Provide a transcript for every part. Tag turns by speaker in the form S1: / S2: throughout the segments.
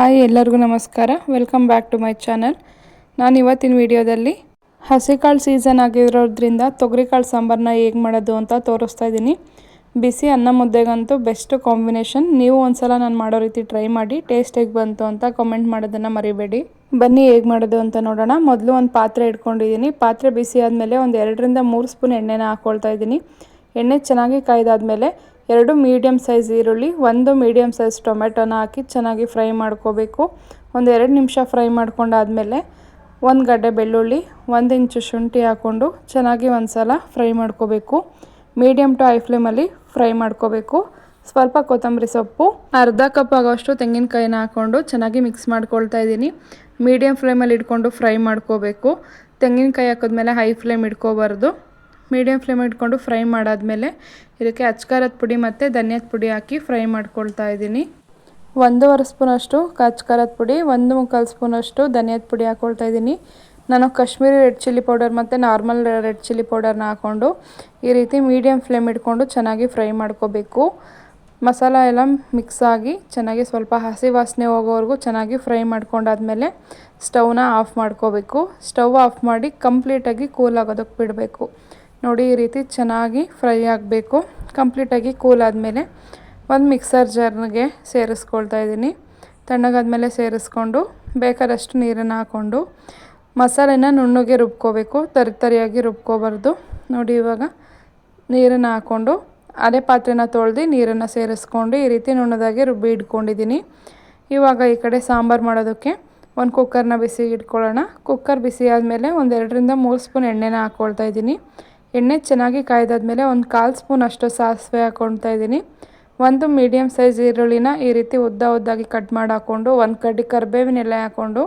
S1: Hi ಎಲ್ಲರಿಗೂ ನಮಸ್ಕಾರ. Welcome back to my channel ನಾನು ಇವತ್ತಿನ ವಿಡಿಯೋದಲ್ಲಿ ಹಸಿಕಾಳು ಸೀಸನ್ ಆಗಿರೋದ್ರಿಂದ ತೊಗರಿಕಾಳು ಸಾಂಬಾರನ್ನ ಹೇಗೆ ಮಾಡೋದು ಅಂತ ತೋರಿಸ್ತಾ ಇದ್ದೀನಿ ಬಿಸಿ ಅನ್ನ ಮುದ್ದೆಗಂತೂ ಬೆಸ್ಟ್ ಕಾಂಬಿನೇಷನ್ ನೀವು ಒಂದ್ಸಲ ನಾನು ಮಾಡೋ ರೀತಿ ಟ್ರೈ ಮಾಡಿ ಟೇಸ್ಟ್ ಹೇಗೆ ಬಂತು ಅಂತ ಕಾಮೆಂಟ್ ಮಾಡೋದನ್ನು ಮರಿಬೇಡಿ. ಬನ್ನಿ ಹೇಗೆ ಮಾಡೋದು ಅಂತ ನೋಡೋಣ. ಮೊದಲು ಒಂದು ಪಾತ್ರೆ ಇಟ್ಕೊಂಡಿದ್ದೀನಿ ಪಾತ್ರೆ ಬಿಸಿ ಆದಮೇಲೆ ಒಂದು ಎರಡರಿಂದ ಮೂರು ಸ್ಪೂನ್ ಎಣ್ಣೆನ ಹಾಕ್ಕೊಳ್ತಾ ಇದ್ದೀನಿ ಎಣ್ಣೆ ಚೆನ್ನಾಗಿ ಕಾಯ್ದಾದ್ಮೇಲೆ ಎರಡು ಮೀಡಿಯಮ್ ಸೈಜ್ ಈರುಳ್ಳಿ, ಒಂದು ಮೀಡಿಯಮ್ ಸೈಜ್ ಟೊಮೆಟೊನ ಹಾಕಿ ಚೆನ್ನಾಗಿ ಫ್ರೈ ಮಾಡ್ಕೋಬೇಕು. ಒಂದು ಎರಡು ನಿಮಿಷ ಫ್ರೈ ಮಾಡ್ಕೊಂಡಾದಮೇಲೆ ಒಂದು ಗಡ್ಡೆ ಬೆಳ್ಳುಳ್ಳಿ, ಒಂದು ಇಂಚು ಶುಂಠಿ ಹಾಕ್ಕೊಂಡು ಚೆನ್ನಾಗಿ ಒಂದು ಸಲ ಫ್ರೈ ಮಾಡ್ಕೋಬೇಕು ಮೀಡಿಯಮ್ ಟು ಹೈ ಫ್ಲೇಮಲ್ಲಿ ಫ್ರೈ ಮಾಡ್ಕೋಬೇಕು. ಸ್ವಲ್ಪ ಕೊತ್ತಂಬರಿ ಸೊಪ್ಪು, ಅರ್ಧ ಕಪ್ ಆಗೋಷ್ಟು ತೆಂಗಿನಕಾಯಿನ ಹಾಕ್ಕೊಂಡು ಚೆನ್ನಾಗಿ ಮಿಕ್ಸ್ ಮಾಡ್ಕೊಳ್ತಾ ಇದ್ದೀನಿ. ಮೀಡಿಯಮ್ ಫ್ಲೇಮಲ್ಲಿ ಇಟ್ಕೊಂಡು ಫ್ರೈ ಮಾಡ್ಕೋಬೇಕು. ತೆಂಗಿನಕಾಯಿ ಹಾಕಿದ್ಮೇಲೆ ಹೈ ಫ್ಲೇಮ್ ಇಟ್ಕೋಬಾರ್ದು. ಮೀಡಿಯಮ್ ಫ್ಲೇಮ್ ಇಟ್ಕೊಂಡು ಫ್ರೈ ಮಾಡಾದಮೇಲೆ ಇದಕ್ಕೆ ಅಚ್ಕಾರದ ಪುಡಿ ಮತ್ತು ಧನಿಯಾದ ಪುಡಿ ಹಾಕಿ ಫ್ರೈ ಮಾಡ್ಕೊಳ್ತಾ ಇದ್ದೀನಿ. ಒಂದೂವರೆ ಸ್ಪೂನಷ್ಟು ಅಚ್ಕಾರದ ಪುಡಿ, ಒಂದು ಮುಕ್ಕಾಲು ಸ್ಪೂನಷ್ಟು ಧನಿಯಾದ ಪುಡಿ ಹಾಕ್ಕೊಳ್ತಾ ಇದ್ದೀನಿ. ನಾನು ಕಾಶ್ಮೀರಿ ರೆಡ್ ಚಿಲ್ಲಿ ಪೌಡರ್ ಮತ್ತು ನಾರ್ಮಲ್ ರೆಡ್ ಚಿಲ್ಲಿ ಪೌಡರ್ನ ಹಾಕ್ಕೊಂಡು ಈ ರೀತಿ ಮೀಡಿಯಮ್ ಫ್ಲೇಮ್ ಇಟ್ಕೊಂಡು ಚೆನ್ನಾಗಿ ಫ್ರೈ ಮಾಡ್ಕೋಬೇಕು. ಮಸಾಲ ಎಲ್ಲ ಮಿಕ್ಸ್ ಆಗಿ ಚೆನ್ನಾಗಿ ಸ್ವಲ್ಪ ಹಸಿ ವಾಸನೆ ಹೋಗೋವರೆಗೂ ಚೆನ್ನಾಗಿ ಫ್ರೈ ಮಾಡ್ಕೊಂಡಾದ್ಮೇಲೆ ಸ್ಟವ್ನ ಆಫ್ ಮಾಡ್ಕೋಬೇಕು. ಸ್ಟವ್ ಆಫ್ ಮಾಡಿ ಕಂಪ್ಲೀಟಾಗಿ ಕೂಲ್ ಆಗೋದಕ್ಕೆ ಬಿಡಬೇಕು. ನೋಡಿ ಈ ರೀತಿ ಚೆನ್ನಾಗಿ ಫ್ರೈ ಆಗಬೇಕು. ಕಂಪ್ಲೀಟಾಗಿ ಕೂಲ್ ಆದಮೇಲೆ ಒಂದು ಮಿಕ್ಸರ್ ಜಾರ್ಗೆ ಸೇರಿಸ್ಕೊಳ್ತಾ ಇದ್ದೀನಿ. ತಣ್ಣಗಾದ್ಮೇಲೆ ಸೇರಿಸ್ಕೊಂಡು ಬೇಕಾದಷ್ಟು ನೀರನ್ನು ಹಾಕ್ಕೊಂಡು ಮಸಾಲೆನ ನುಣ್ಣಗೆ ರುಬ್ಕೋಬೇಕು, ತರಿ ತರಿಯಾಗಿ ರುಬ್ಕೋಬಾರ್ದು. ನೋಡಿ ಇವಾಗ ನೀರನ್ನು ಹಾಕ್ಕೊಂಡು ಅದೇ ಪಾತ್ರೆನ ತೊಳೆದು ನೀರನ್ನು ಸೇರಿಸ್ಕೊಂಡು ಈ ರೀತಿ ನುಣ್ಣದಾಗಿ ರುಬ್ಬಿ ಇಟ್ಕೊಂಡಿದ್ದೀನಿ. ಇವಾಗ ಈ ಕಡೆ ಸಾಂಬಾರು ಮಾಡೋದಕ್ಕೆ ಒಂದು ಕುಕ್ಕರ್ನ ಬಿಸಿ ಇಟ್ಕೊಳ್ಳೋಣ. ಕುಕ್ಕರ್ ಬಿಸಿ ಆದಮೇಲೆ ಒಂದೆರಡರಿಂದ ಮೂರು ಸ್ಪೂನ್ ಎಣ್ಣೆನ ಹಾಕ್ಕೊಳ್ತಾ ಇದ್ದೀನಿ. ಎಣ್ಣೆ ಚೆನ್ನಾಗಿ ಕಾಯ್ದಾದ್ಮೇಲೆ ಒಂದು ಕಾಲು ಸ್ಪೂನ್ ಅಷ್ಟು ಸಾಸಿವೆ ಹಾಕ್ಕೊಳ್ತಾ ಇದ್ದೀನಿ. ಒಂದು ಮೀಡಿಯಮ್ ಸೈಜ್ ಈರುಳ್ಳಿನ ಈ ರೀತಿ ಉದ್ದ ಉದ್ದಾಗಿ ಕಟ್ ಮಾಡಿ ಹಾಕ್ಕೊಂಡು ಒಂದು ಕಡ್ಡಿ ಕರಿಬೇವಿನ ಎಲೆ ಹಾಕ್ಕೊಂಡು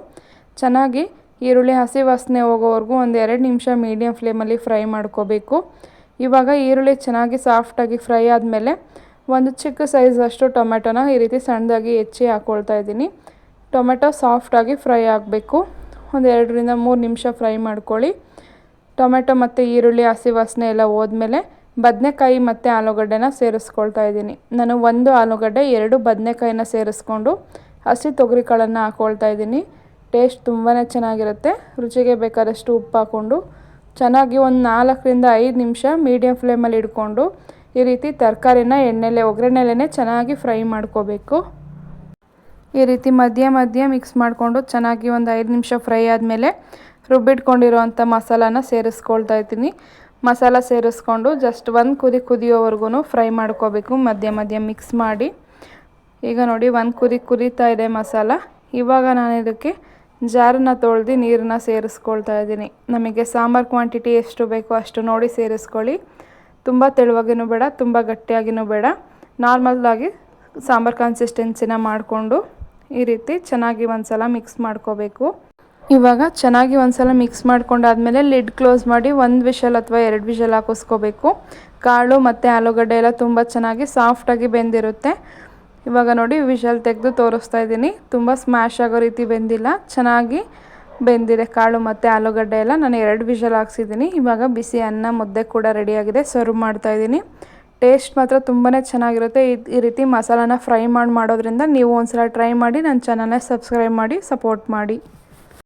S1: ಚೆನ್ನಾಗಿ ಈರುಳ್ಳಿ ಹಸಿ ವಾಸನೆ ಹೋಗೋವರೆಗೂ ಒಂದು ಎರಡು ನಿಮಿಷ ಮೀಡಿಯಮ್ ಫ್ಲೇಮಲ್ಲಿ ಫ್ರೈ ಮಾಡ್ಕೋಬೇಕು. ಇವಾಗ ಈರುಳ್ಳಿ ಚೆನ್ನಾಗಿ ಸಾಫ್ಟಾಗಿ ಫ್ರೈ ಆದಮೇಲೆ ಒಂದು ಚಿಕ್ಕ ಸೈಜ್ ಅಷ್ಟು ಟೊಮೆಟೊನ ಈ ರೀತಿ ಸಣ್ಣದಾಗಿ ಹೆಚ್ಚಿ ಹಾಕ್ಕೊಳ್ತಾ ಇದ್ದೀನಿ. ಟೊಮೆಟೊ ಸಾಫ್ಟಾಗಿ ಫ್ರೈ ಆಗಬೇಕು. ಒಂದು ಎರಡರಿಂದ ಮೂರು ನಿಮಿಷ ಫ್ರೈ ಮಾಡ್ಕೊಳ್ಳಿ. ಟೊಮೆಟೊ ಮತ್ತು ಈರುಳ್ಳಿ, ಹಸಿ ವಾಸನೆ ಎಲ್ಲ ಹೋದ್ಮೇಲೆ ಬದನೆಕಾಯಿ ಮತ್ತು ಆಲೂಗಡ್ಡೆನ ಸೇರಿಸ್ಕೊಳ್ತಾ ಇದ್ದೀನಿ. ನಾನು ಒಂದು ಆಲೂಗಡ್ಡೆ, ಎರಡು ಬದನೆಕಾಯಿನ ಸೇರಿಸ್ಕೊಂಡು ಹಸಿ ತೊಗರಿ ಕಾಳನ್ನು ಹಾಕ್ಕೊಳ್ತಾ ಇದ್ದೀನಿ. ಟೇಸ್ಟ್ ತುಂಬಾ ಚೆನ್ನಾಗಿರುತ್ತೆ. ರುಚಿಗೆ ಬೇಕಾದಷ್ಟು ಉಪ್ಪು ಹಾಕ್ಕೊಂಡು ಚೆನ್ನಾಗಿ ಒಂದು ನಾಲ್ಕರಿಂದ ಐದು ನಿಮಿಷ ಮೀಡಿಯಮ್ ಫ್ಲೇಮಲ್ಲಿ ಇಟ್ಕೊಂಡು ಈ ರೀತಿ ತರಕಾರಿನ ಎಣ್ಣೆಲೆ ಒಗ್ಗರಣೆಲೇ ಚೆನ್ನಾಗಿ ಫ್ರೈ ಮಾಡ್ಕೋಬೇಕು. ಈ ರೀತಿ ಮಧ್ಯ ಮಧ್ಯ ಮಿಕ್ಸ್ ಮಾಡಿಕೊಂಡು ಚೆನ್ನಾಗಿ ಒಂದು ಐದು ನಿಮಿಷ ಫ್ರೈ ಆದಮೇಲೆ ರುಬ್ಬಿಟ್ಕೊಂಡಿರೋವಂಥ ಮಸಾಲಾನ ಸೇರಿಸ್ಕೊಳ್ತಾ ಇದ್ದೀನಿ. ಮಸಾಲ ಸೇರಿಸ್ಕೊಂಡು ಜಸ್ಟ್ ಒಂದು ಕುದಿ ಕುದಿಯೋವರೆಗೂ ಫ್ರೈ ಮಾಡ್ಕೋಬೇಕು. ಮಧ್ಯ ಮಧ್ಯ ಮಿಕ್ಸ್ ಮಾಡಿ. ಈಗ ನೋಡಿ ಒಂದು ಕುದಿ ಕುದೀತಾ ಇದೆ ಮಸಾಲ. ಇವಾಗ ನಾನು ಇದಕ್ಕೆ ಜಾರನ್ನ ತೊಳೆದು ನೀರನ್ನ ಸೇರಿಸ್ಕೊಳ್ತಾ ಇದ್ದೀನಿ. ನಮಗೆ ಸಾಂಬಾರು ಕ್ವಾಂಟಿಟಿ ಎಷ್ಟು ಬೇಕೋ ಅಷ್ಟು ನೋಡಿ ಸೇರಿಸ್ಕೊಳ್ಳಿ. ತುಂಬ ತೆಳುವಾಗಿನೂ ಬೇಡ, ತುಂಬ ಗಟ್ಟಿಯಾಗಿನೂ ಬೇಡ. ನಾರ್ಮಲ್ಲಾಗಿ ಸಾಂಬಾರು ಕನ್ಸಿಸ್ಟೆನ್ಸಿನ ಮಾಡಿಕೊಂಡು ಈ ರೀತಿ ಚೆನ್ನಾಗಿ ಒಂದು ಸಲ ಮಿಕ್ಸ್ ಮಾಡ್ಕೋಬೇಕು. ಇವಾಗ ಚೆನ್ನಾಗಿ ಒಂದ್ಸಲ ಮಿಕ್ಸ್ ಮಾಡ್ಕೊಂಡಾದ್ಮೇಲೆ ಲಿಡ್ ಕ್ಲೋಸ್ ಮಾಡಿ ಒಂದು ವಿಷಲ್ ಅಥವಾ ಎರಡು ವಿಷಲ್ ಹಾಕಿಸ್ಕೋಬೇಕು. ಕಾಳು ಮತ್ತು ಆಲೂಗಡ್ಡೆ ಎಲ್ಲ ತುಂಬ ಚೆನ್ನಾಗಿ ಸಾಫ್ಟಾಗಿ ಬೆಂದಿರುತ್ತೆ. ಇವಾಗ ನೋಡಿ ವಿಷಲ್ ತೆಗೆದು ತೋರಿಸ್ತಾ ಇದ್ದೀನಿ. ತುಂಬ ಸ್ಮ್ಯಾಶ್ ಆಗೋ ರೀತಿ ಬೆಂದಿಲ್ಲ, ಚೆನ್ನಾಗಿ ಬೆಂದಿದೆ ಕಾಳು ಮತ್ತು ಆಲೂಗಡ್ಡೆ ಎಲ್ಲ. ನಾನು ಎರಡು ವಿಷಲ್ ಹಾಕ್ಸಿದ್ದೀನಿ. ಇವಾಗ ಬಿಸಿ ಅನ್ನ ಮುದ್ದೆ ಕೂಡ ರೆಡಿಯಾಗಿದೆ ಸರ್ವ್ ಮಾಡ್ತಾ ಇದ್ದೀನಿ. ಟೇಸ್ಟ್ ಮಾತ್ರ ತುಂಬಾ ಚೆನ್ನಾಗಿರುತ್ತೆ. ಈ ರೀತಿ ಮಸಾಲಾನ ಫ್ರೈ ಮಾಡಿ ಮಾಡೋದ್ರಿಂದ ನೀವು ಒಂದ್ಸಲ ಟ್ರೈ ಮಾಡಿ ನನ್ನ ಚಾನಲ್ನ ಸಬ್ಸ್ಕ್ರೈಬ್ ಮಾಡಿ ಸಪೋರ್ಟ್ ಮಾಡಿ.